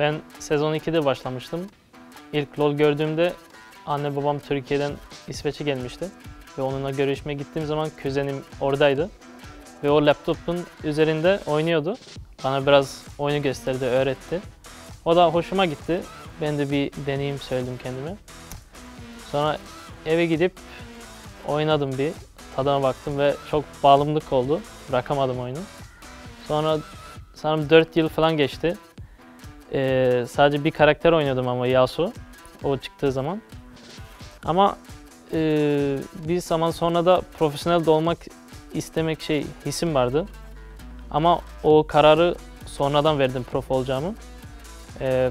Ben sezon 2'de başlamıştım. İlk LoL gördüğümde anne babam Türkiye'den İsveç'e gelmişti. Ve onunla görüşmeye gittiğim zaman kuzenim oradaydı. Ve o laptopun üzerinde oynuyordu. Bana biraz oyunu gösterdi, öğretti. O da hoşuma gitti. Ben de bir deneyim söyledim kendime. Sonra eve gidip oynadım bir. Tadına baktım ve çok bağımlılık oldu. Bırakamadım oyunu. Sonra sanırım 4 yıl falan geçti. Ee, sadece bir karakter oynadım ama Yasuo. O çıktığı zaman. Ama e, bir zaman sonra da profesyonel de olmak istemek şey hissim vardı. Ama o kararı sonradan verdim prof olacağımı. Ee,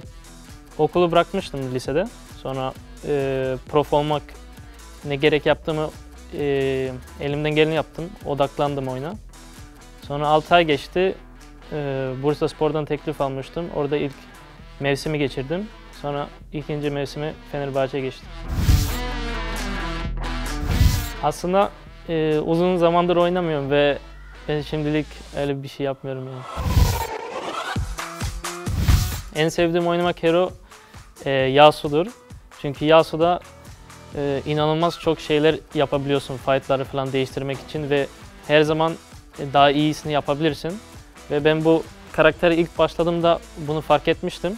okulu bırakmıştım lisede. Sonra e, prof olmak ne gerek yaptığımı e, elimden geleni yaptım. Odaklandım oyuna. Sonra 6 ay geçti. E, Bursa Spor'dan teklif almıştım. Orada ilk mevsimi geçirdim. Sonra ikinci mevsimi Fenerbahçe'ye geçtim. Aslında e, uzun zamandır oynamıyorum ve ben şimdilik öyle bir şey yapmıyorum yani. En sevdiğim oynamak hero e, Yasuo'dur. Çünkü Yasuo'da e, inanılmaz çok şeyler yapabiliyorsun fightları falan değiştirmek için ve her zaman e, daha iyisini yapabilirsin. Ve ben bu karaktere ilk başladığımda bunu fark etmiştim.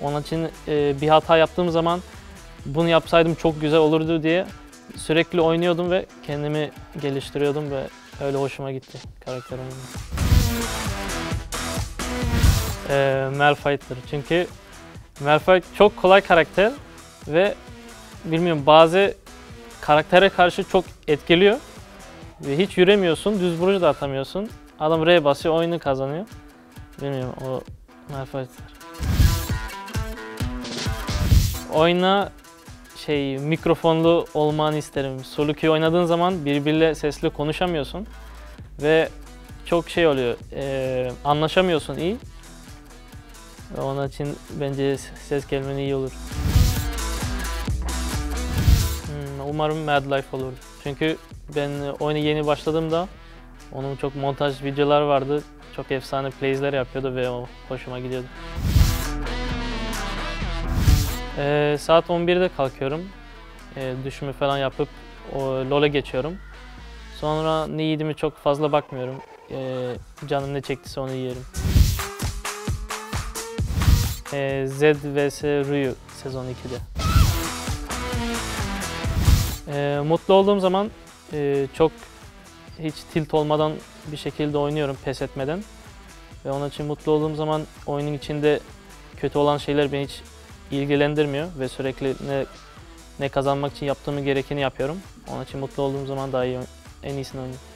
Onun için e, bir hata yaptığım zaman bunu yapsaydım çok güzel olurdu diye sürekli oynuyordum ve kendimi geliştiriyordum ve öyle hoşuma gitti karakter oynamak. Ee, Malphite'dir çünkü Malphite çok kolay karakter ve bilmiyorum bazı karaktere karşı çok etkiliyor ve hiç yüremiyorsun, düz vurucu da atamıyorsun. Adam R basıyor, oyunu kazanıyor. Bilmiyorum o Malphite'dir. Oyuna şey mikrofonlu olmanı isterim. Solo queue oynadığın zaman birbiriyle sesli konuşamıyorsun ve çok şey oluyor. eee, anlaşamıyorsun iyi. Onun için bence ses gelmen iyi olur. Hmm, umarım Mad Life olur. Çünkü ben oyuna yeni başladığımda onun çok montaj videolar vardı. Çok efsane plays'ler yapıyordu ve o hoşuma gidiyordu. Ee, saat 11'de kalkıyorum. Ee, düşümü falan yapıp o LoL'e geçiyorum. Sonra ne yediğimi çok fazla bakmıyorum. Ee, canım ne çektiyse onu yerim. Ee, Z vs Ryu sezon 2'de. Ee, mutlu olduğum zaman e, çok hiç tilt olmadan bir şekilde oynuyorum pes etmeden. Ve onun için mutlu olduğum zaman oyunun içinde kötü olan şeyler beni hiç ilgilendirmiyor ve sürekli ne, ne kazanmak için yaptığımı gerekeni yapıyorum. Onun için mutlu olduğum zaman daha iyi en iyisini oynuyorum.